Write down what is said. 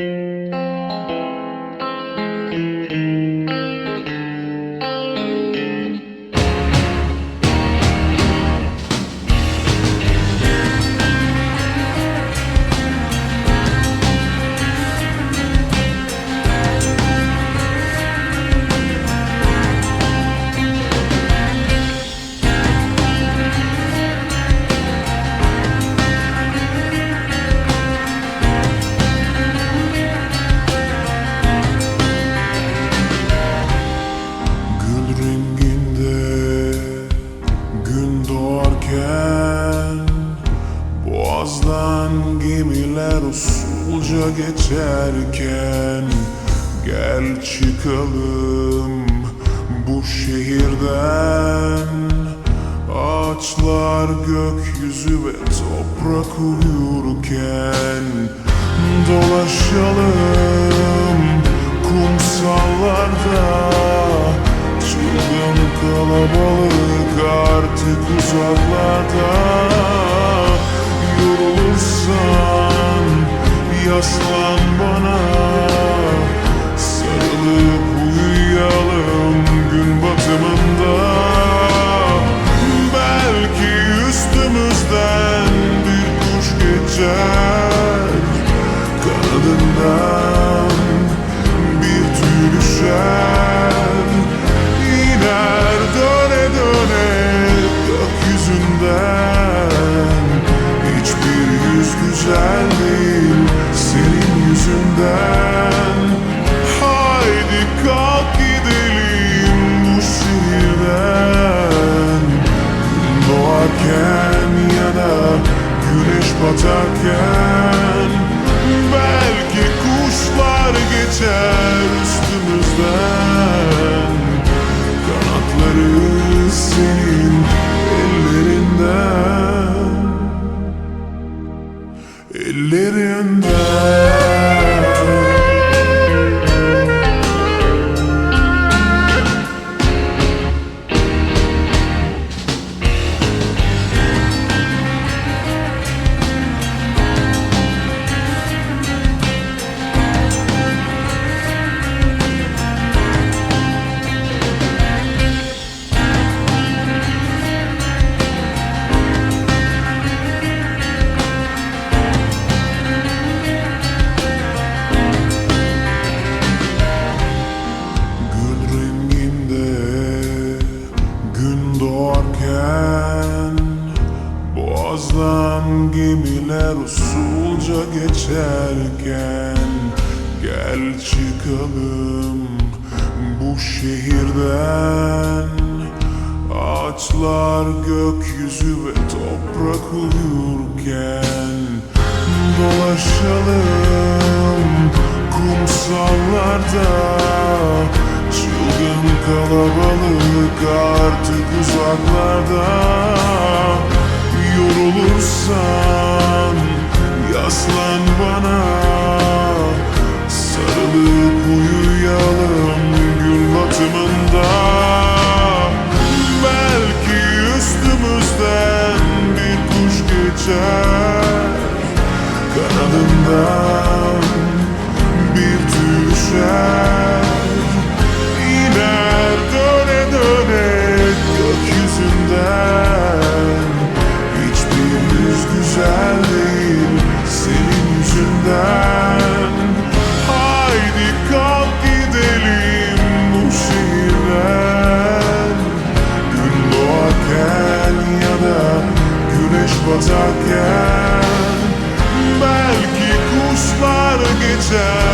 Música Boğazdan gemiler usulca geçerken Gel çıkalım bu şehirden. Ağaçlar gökyüzü ve toprak uyurken Dolaşalım kumsallarda Çılgın kalabalık artık uzaklarda Yorulursan yaslan bana. Sarılıp uyuyalım gün batımında. Belki üstümüzden bir kuş geçer poczekaj. Usulca geçerken Gel çıkalım bu şehirden. Ağaçlar gökyüzü ve toprak uyurken Dolaşalım kumsallarda. Çılgın kalabalık artık uzaklarda. Yorulursan yaslan bana. Sarılıp uyuyalım gün batımında. Belki üstümüzden bir kuş geçer. Kanadından bir tüy düşer batarken Belki kuşlar geçer